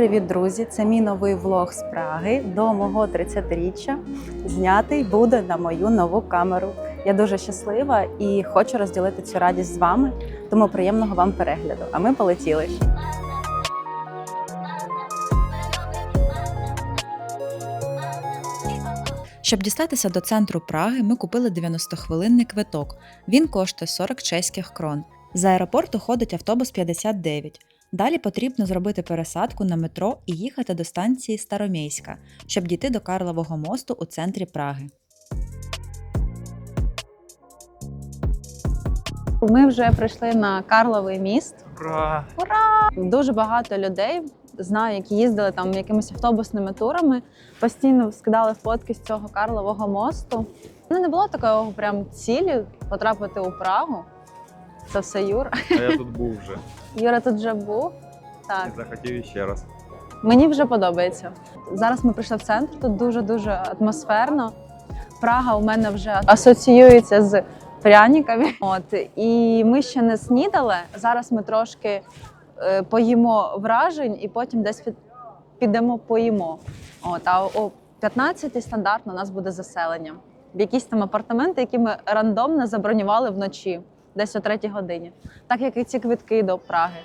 привіт, друзі! Це мій новий влог з Праги до мого 30-річчя. Знятий буде на мою нову камеру. Я дуже щаслива і хочу розділити цю радість з вами. Тому приємного вам перегляду. А ми полетіли. Щоб дістатися до центру Праги, ми купили 90-хвилинний квиток. Він коштує 40 чеських крон. З аеропорту ходить автобус 59. Далі потрібно зробити пересадку на метро і їхати до станції Старомейська, щоб дійти до Карлового мосту у центрі Праги. Ми вже прийшли на Карловий міст. Ура! Ура! Дуже багато людей знаю, які їздили там якимись автобусними турами, постійно скидали фотки з цього Карлового мосту. Ну не було такого прям цілі потрапити у Прагу. Це все Юра. А я тут був вже Юра тут вже був. Так. і захотів іще раз. Мені вже подобається. Зараз ми прийшли в центр, тут дуже-дуже атмосферно. Прага у мене вже асоціюється з пряниками. От і ми ще не снідали. Зараз ми трошки е, поїмо вражень і потім десь під- підемо поїмо. От, а о 15 стандартно у нас буде заселення. В якісь там апартаменти, які ми рандомно забронювали вночі, десь о третій годині. Так як і ці квитки до Праги.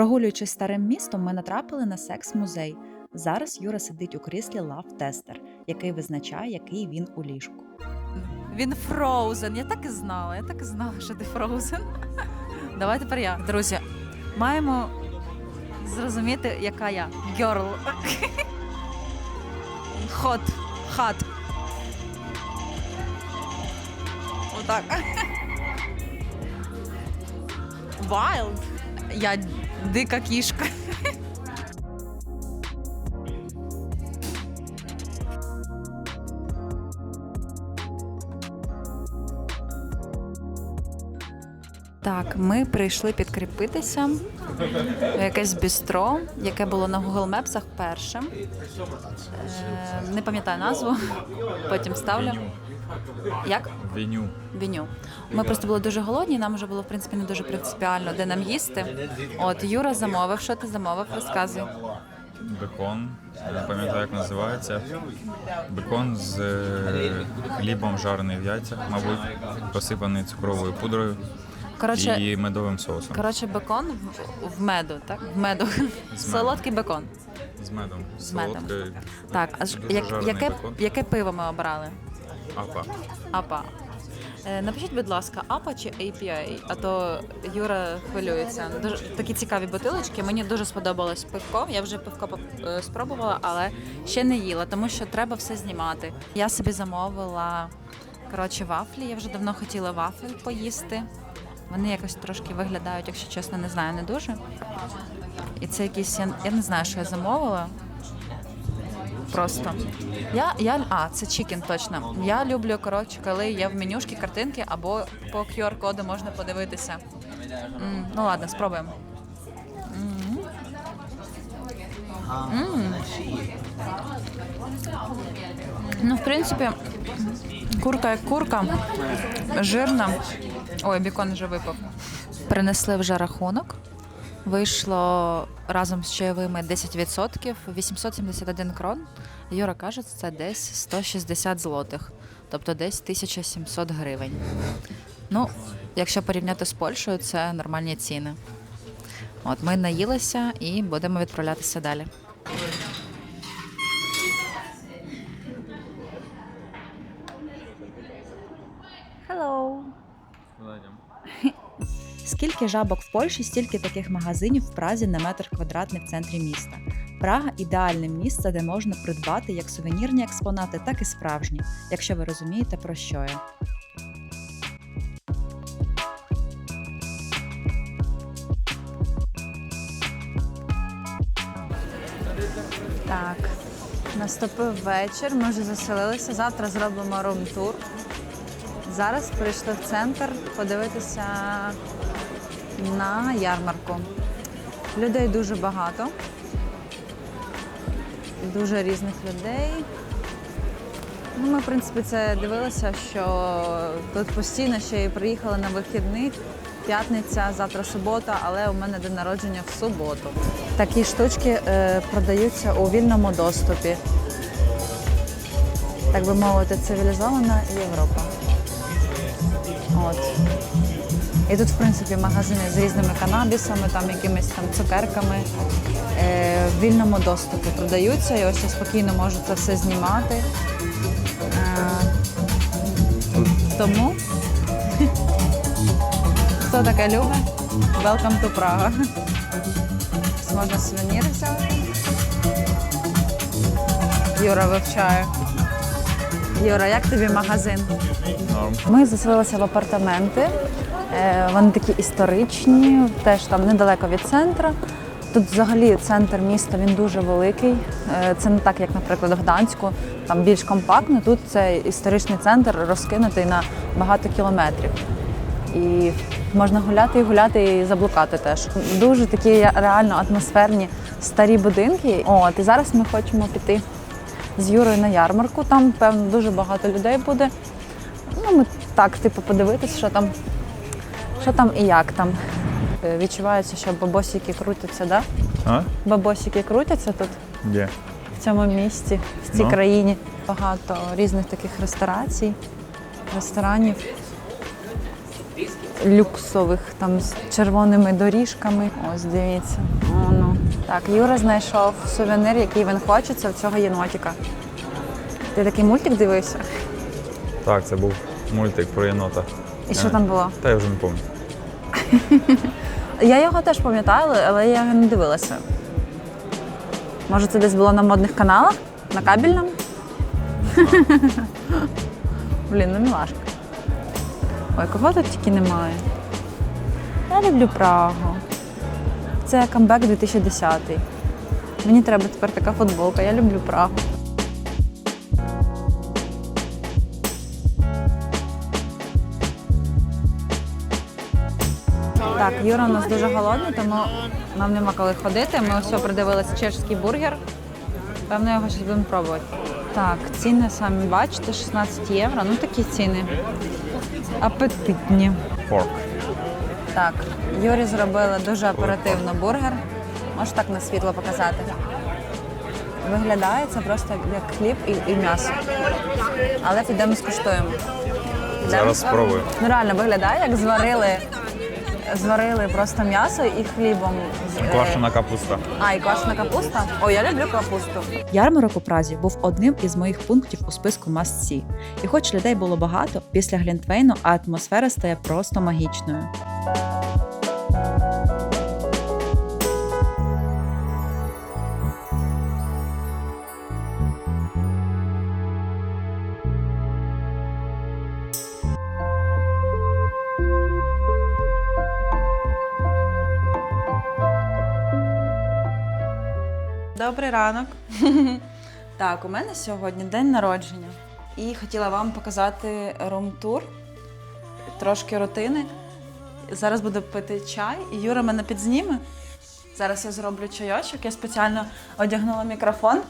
Прогулюючись старим містом, ми натрапили на секс-музей. Зараз Юра сидить у кріслі Love Tester, який визначає, який він у ліжку. Він Фроузен. Я так і знала. Я так і знала, що ти Фроузен. Давай тепер я. Друзі, маємо зрозуміти, яка я. Герл. Хот. Хат. Отак. Wild. Я дика кішка. Так, ми прийшли підкріпитися в якесь бістро, яке було на Google Maps першим. Е, не пам'ятаю назву, потім ставлю. Як? Веню. Віню. Ми просто були дуже голодні, нам вже було в принципі не дуже принципіально, де нам їсти. От Юра замовив. Що ти замовив? Розказуй. Бекон. Не пам'ятаю, як називається. Бекон з е, хлібом жарений в яйцях, мабуть, посипаний цукровою пудрою Коротше, і медовим соусом. коротше, бекон в, в меду, так? В меду. З Солодкий бекон. З медом. З медом. Солодкий Так, а ж- Дуже як, жарений яке, бекон. яке пиво ми обрали? Апа. Апа. Е, Напишіть, будь ласка, апа чи APA, а то Юра хвилюється. Дуже такі цікаві бутилочки. Мені дуже сподобалось пивко. Я вже пивко поп- е, спробувала, але ще не їла, тому що треба все знімати. Я собі замовила коротше вафлі. Я вже давно хотіла вафель поїсти. Вони якось трошки виглядають, якщо чесно, не знаю, не дуже. І це якісь, я, я не знаю, що я замовила. Просто. Я, я, а, це чікен, точно. Я люблю, коротше, коли є в менюшки картинки або по QR-коду можна подивитися. М, ну ладно, спробуємо. М. Ну, в принципі, курка як курка, жирна. Ой, бікон вже випав. Принесли вже рахунок. Вийшло разом з чайовими 10%, 871 крон. Юра каже, це десь 160 злотих, тобто десь 1700 гривень. Ну, якщо порівняти з Польщею, це нормальні ціни. От ми наїлися і будемо відправлятися далі. Скільки жабок в Польщі, стільки таких магазинів в Празі на метр квадратний в центрі міста. Прага ідеальне місце, де можна придбати як сувенірні експонати, так і справжні, якщо ви розумієте, про що я. Так, наступив вечір. Ми вже заселилися. Завтра зробимо рум-тур. Зараз прийшли в центр подивитися на ярмарку. Людей дуже багато. Дуже різних людей. Ну, ми, в принципі, це дивилися, що тут постійно ще й приїхали на вихідних. П'ятниця, завтра субота, але у мене день народження в суботу. Такі штучки е, продаються у вільному доступі. Так би мовити, цивілізована Європа. От. І тут, в принципі, магазини з різними канабісами, там якимись там цукерками е, в вільному доступі продаються. І ось я спокійно можу це все знімати. Е, тому хто таке любить? Welcome to Praga. Можна сувеніри взяти. Юра вивчає. Юра, як тобі магазин? Ми заселилися в апартаменти. Е, Вони такі історичні, теж там недалеко від центру. Тут взагалі центр міста він дуже великий. Е, Це не так, як, наприклад, в Гданську, там більш компактно. Тут це історичний центр розкинутий на багато кілометрів. І можна гуляти і гуляти і заблукати теж. Дуже такі реально атмосферні старі будинки. От і зараз ми хочемо піти з Юрою на ярмарку. Там, певно, дуже багато людей буде. Ну, ми так, типу, подивитися, що там, що там і як там. Е, Відчувається, що бабосики крутяться, да? А? Бабосики крутяться тут, Де? в цьому місті, в цій Ну. країні. Багато різних таких ресторацій, ресторанів люксових, там з червоними доріжками. Ось дивіться. О, ну. Так, Юра знайшов сувенир, який він хоче, це в цього єнотика. Ти такий мультик дивився? Так, це був мультик про єнота. І що там було? Та я вже не пам'ятаю. Я його теж пам'ятаю, але- я його не дивилася. Може, це десь було на модних каналах? На кабельному? Блін, ну мілашка. Ой, кого тут тільки немає. Я люблю Прагу. Це камбек 2010. Мені треба тепер така футболка. Я люблю Прагу. Юра у нас дуже голодний, тому нам нема коли ходити. Ми ось придивилися чешський бургер. Певно, його зараз будемо пробувати. Так, ціни самі бачите, 16 євро. Ну такі ціни. Апетитні. Порк. Так, Юрі зробили дуже оперативно бургер. Можеш так на світло показати. Виглядає це просто як хліб і, і м'ясо. Але підемо скуштуємо. Зараз спробую. Ну реально виглядає, як зварили, зварили просто м'ясо і хлібом. е, Квашена капуста. А, і квашена капуста. О, я люблю капусту. Ярмарок у Празі був одним із моїх пунктів у списку масці. І хоч людей було багато, після Глінтвейну атмосфера стає просто магічною. Добрий ранок. Так, у мене сьогодні день народження. І хотіла вам показати рум-тур, трошки рутини. Зараз буду пити чай, і Юра мене підзніме. Зараз я зроблю чайочок. Я спеціально одягнула мікрофон.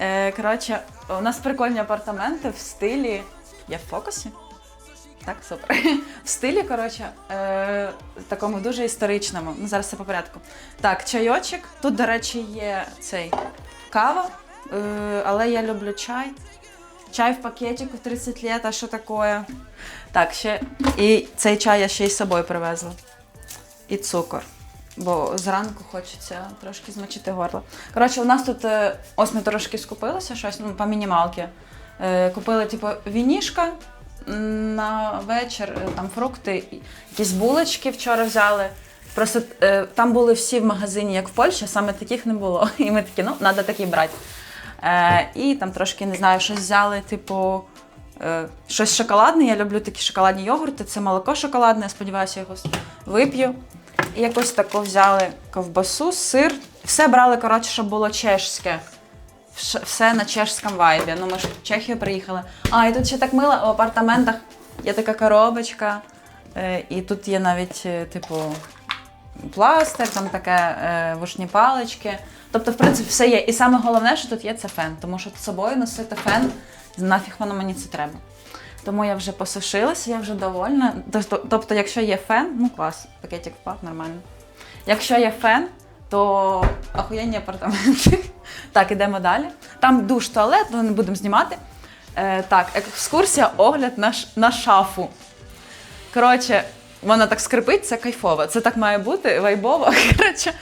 Е, коротше, у нас прикольні апартаменти в стилі. Я в фокусі? Так, супер. В стилі, коротше, е, такому дуже історичному. Ну, зараз все по порядку. Так, чайочок. Тут, до речі, є цей кава, е, але я люблю чай. Чай в пакетику 30 лет, а що таке? Так, ще. І цей чай я ще й з собою привезла. І цукор. Бо зранку хочеться трошки змочити горло. Коротше, у нас тут е, ось ми трошки скупилися, щось ну, по мінімалки. Е, Купили, типу, вінішка на вечір, е, там фрукти, якісь булочки вчора взяли. Просто е, там були всі в магазині, як в Польщі, саме таких не було. І ми такі, ну, треба такі брати. Е, і там трошки, не знаю, щось взяли, типу, е, щось шоколадне. Я люблю такі шоколадні йогурти. Це молоко шоколадне, я сподіваюся, його вип'ю. І якусь таку взяли ковбасу, сир. Все брали, коротше, щоб було чешське. Все на чешському вайбі. Ну, ми ж в Чехію приїхали. А, і тут ще так мило в апартаментах є така коробочка. е, І тут є навіть, е, типу, пластир, там таке е, вушні палички. Тобто, в принципі, все є. І саме головне, що тут є, це фен. Тому що з собою носити фен, нафіг воно мені це треба. Тому я вже посушилася, я вже довольна. Тобто, якщо є фен, ну клас, пакетик впав, нормально. Якщо є фен, то охуєнні апартаменти. Так, ідемо далі. Там душ, туалет, ну не будемо знімати. Е, так, екскурсія, огляд на, ш- на шафу. Коротше, вона так скрипить, це кайфово. Це так має бути, вайбово. Коротше,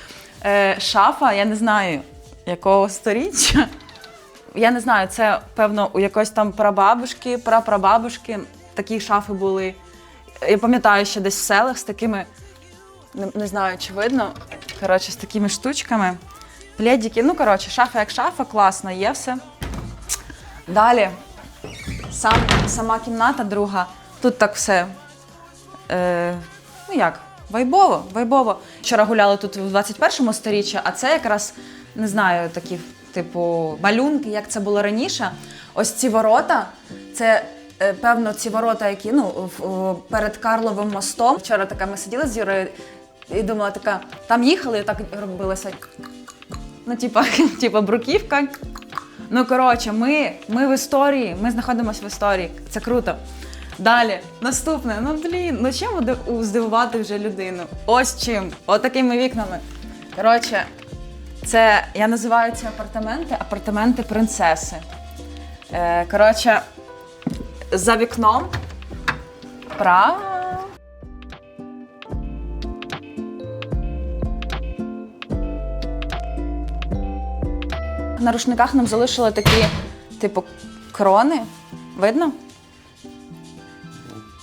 е, шафа, я не знаю, якого сторіччя. Я не знаю, це певно у якоїсь там прабабушки, прапрабабушки такі шафи були. Я пам'ятаю, що десь в селах з такими, не, не знаю, чи видно, коротше, з такими штучками. Пледики, ну коротше, шафа як шафа, класно, є все. Далі, сам, сама кімната друга. Тут так все. Е, ну як, вайбово, вайбово. Вчора гуляли тут у 21-му сторіччі, а це якраз не знаю, такі, типу, малюнки, як це було раніше. Ось ці ворота, це. е, Певно, ці ворота, які ну перед Карловим мостом. Вчора така ми сиділи з Юрою і думала, така там їхали, і так робилося. Ну, типа, типа бруківка. Ну, коротше, ми, ми в історії, ми знаходимося в історії. Це круто. Далі, наступне. Ну блін, ну чим здивувати вже людину? Ось чим. Отакими вікнами. Коротше, це я називаю ці апартаменти апартаменти принцеси. Е, коротше, за вікном. Права. На рушниках нам залишили такі, типу, крони. Видно?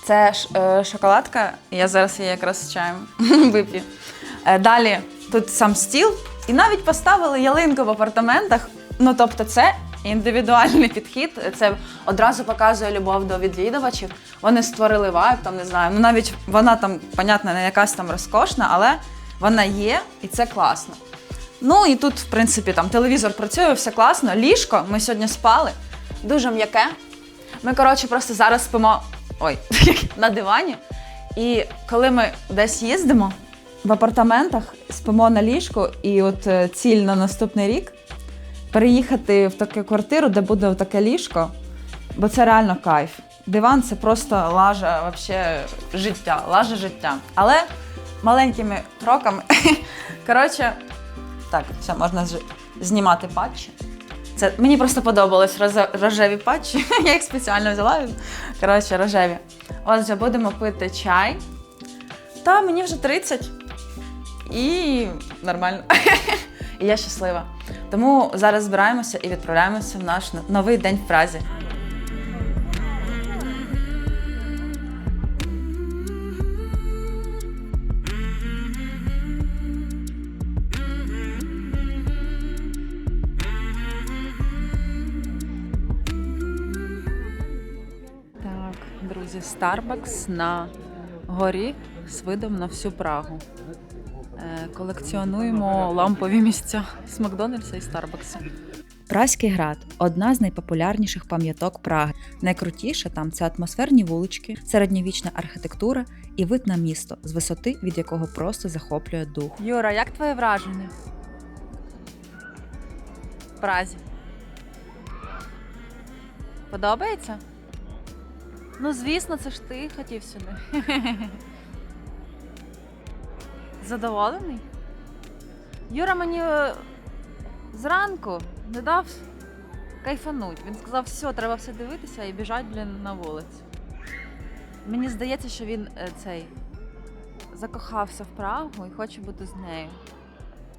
Це ш- е, шоколадка. Я зараз її якраз з чаєм вип'ю. Е, далі тут сам стіл, і навіть поставили ялинку в апартаментах. Ну, тобто, це індивідуальний підхід. Це одразу показує любов до відвідувачів. Вони створили вайб, там не знаю. Ну навіть вона там, понятно, не якась там розкошна, але вона є, і це класно. Ну і тут, в принципі, там телевізор працює, все класно. Ліжко, ми сьогодні спали, дуже м'яке. Ми, коротше, просто зараз спимо ой, на дивані. І коли ми десь їздимо в апартаментах, спимо на ліжку, і от е, ціль на наступний рік переїхати в таку квартиру, де буде таке ліжко, бо це реально кайф. Диван це просто лажа вообще життя, лажа життя. Але маленькими кроками. Коротше, так, все, можна знімати патчі. Це мені просто подобались розе- рожеві патчі. Я їх спеціально взяла. Коротше, рожеві. Отже, будемо пити чай. Та мені вже 30. І нормально. І я щаслива. Тому зараз збираємося і відправляємося в наш новий день в Празі. Starbucks на горі з видом на всю Прагу. Е, Колекціонуємо лампові місця з Макдональдса і Старбакса. Празький град одна з найпопулярніших пам'яток Праги. Найкрутіше там це атмосферні вулички, середньовічна архітектура і вид на місто з висоти, від якого просто захоплює дух. Юра, як твоє враження? В Празі. Подобається? Ну, звісно, це ж ти хотів сюди. Задоволений? Юра мені е, зранку не дав кайфануть. Він сказав, все, треба все дивитися і біжать, блін, на вулицю. Мені здається, що він е, цей закохався в Прагу і хоче бути з нею.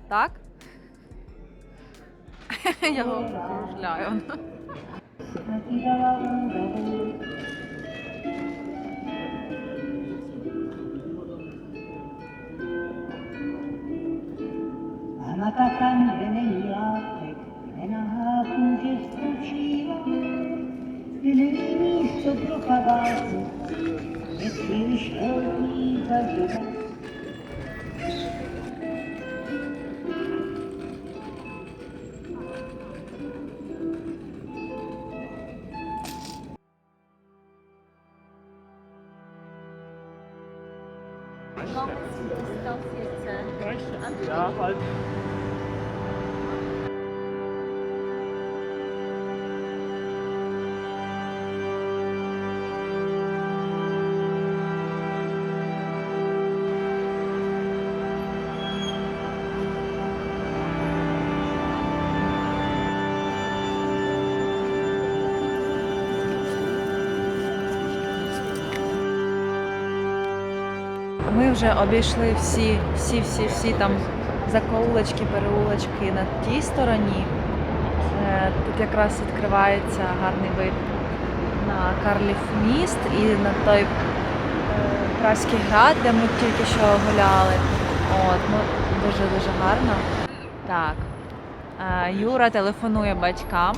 Так? Я його кружляю. А там, де не лапик, де на гаку вже скочила, де не місто проховати, де цілі щелки зажила. Kommst du das jetzt? Ja, bald. Вже обійшли всі, всі, всі, всі там закоулочки, переулочки на тій стороні. Е, Тут якраз відкривається гарний вид на Карлів міст і на той е, Празький град, де ми тільки що гуляли. От, ну, дуже-дуже гарно. Так. Е, Юра телефонує батькам,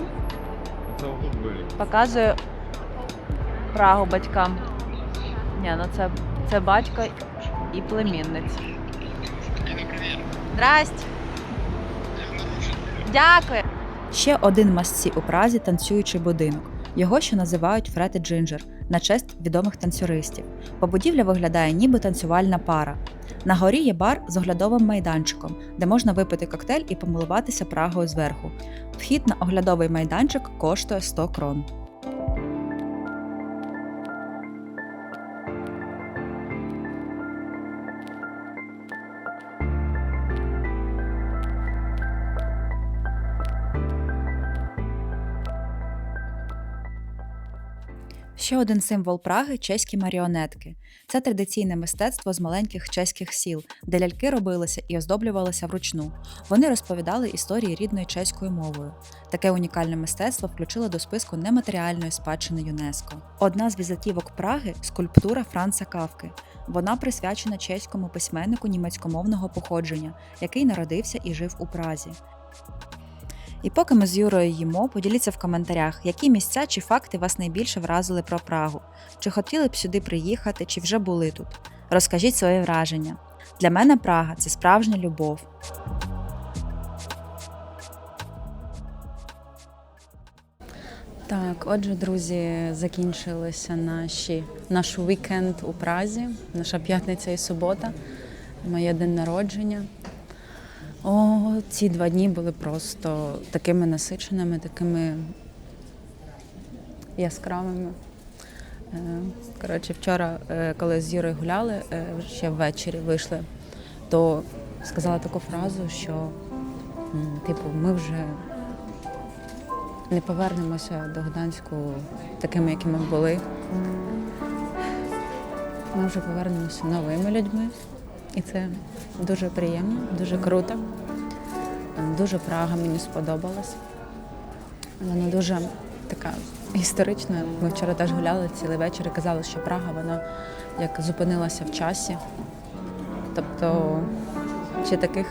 показує Прагу батькам. Ні, ну це, це батько і племінниця. Здрасте. Дякую. Ще один масці у Празі танцюючий будинок. Його ще називають Фред і Джинджер на честь відомих танцюристів. Побудівля виглядає ніби танцювальна пара. На горі є бар з оглядовим майданчиком, де можна випити коктейль і помилуватися Прагою зверху. Вхід на оглядовий майданчик коштує 100 крон. Ще один символ Праги чеські маріонетки. Це традиційне мистецтво з маленьких чеських сіл, де ляльки робилися і оздоблювалися вручну. Вони розповідали історії рідною чеською мовою. Таке унікальне мистецтво включило до списку нематеріальної спадщини ЮНЕСКО. Одна з візитівок Праги скульптура Франца Кавки. Вона присвячена чеському письменнику німецькомовного походження, який народився і жив у Празі. І поки ми з Юрою їмо, поділіться в коментарях, які місця чи факти вас найбільше вразили про Прагу, чи хотіли б сюди приїхати, чи вже були тут. Розкажіть своє враження. Для мене Прага це справжня любов. Так, отже, друзі, закінчилися наші, наш вікенд у Празі, наша п'ятниця і субота, моє день народження. О, ці два дні були просто такими насиченими, такими яскравими. Е, Коротше, вчора, е, коли з Юрою гуляли, е, ще ввечері вийшли, то сказала таку фразу, що типу, ми вже не повернемося до Гданську такими, якими були. Ми вже повернемося новими людьми. І це дуже приємно, дуже круто. Дуже Прага мені сподобалась. Вона дуже така історична. Ми вчора теж гуляли цілий вечір і казали, що Прага вона як зупинилася в часі. Тобто ще таких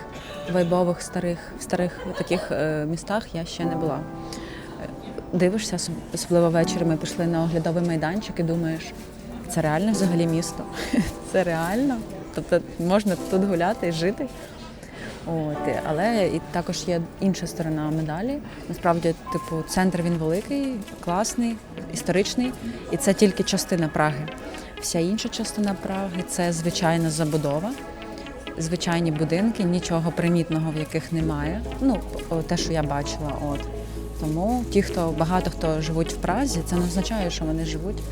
вайбових старих, старих таких е, містах я ще не була. Дивишся, особливо ввечері ми пішли на оглядовий майданчик і думаєш, це реально взагалі місто? Це реально? Тобто можна тут гуляти і жити. От, але і також є інша сторона медалі. Насправді, типу, центр він великий, класний, історичний, і це тільки частина Праги. Вся інша частина Праги це звичайна забудова, звичайні будинки, нічого примітного, в яких немає. Ну, те, що я бачила. От. Тому ті, хто багато хто живуть в Празі, це не означає, що вони живуть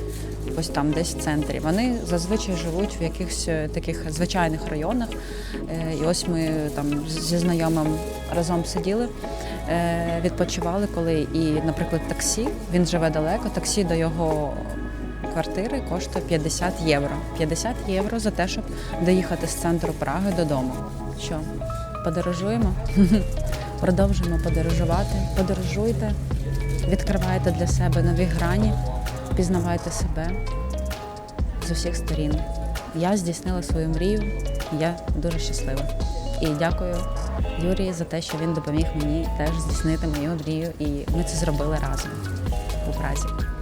ось там, десь в центрі. Вони зазвичай живуть в якихось е, таких звичайних районах. Е, І ось ми там зі знайомим разом сиділи, е, відпочивали, коли і, наприклад, таксі, він живе далеко, таксі до його квартири коштує 50 євро. 50 євро за те, щоб доїхати з центру Праги додому. Що, подорожуємо? Продовжуємо подорожувати. Подорожуйте, відкривайте для себе нові грані, пізнавайте себе з усіх сторін. Я здійснила свою мрію, я дуже щаслива. І дякую Юрії за те, що він допоміг мені теж здійснити мою мрію, і ми це зробили разом у Празі.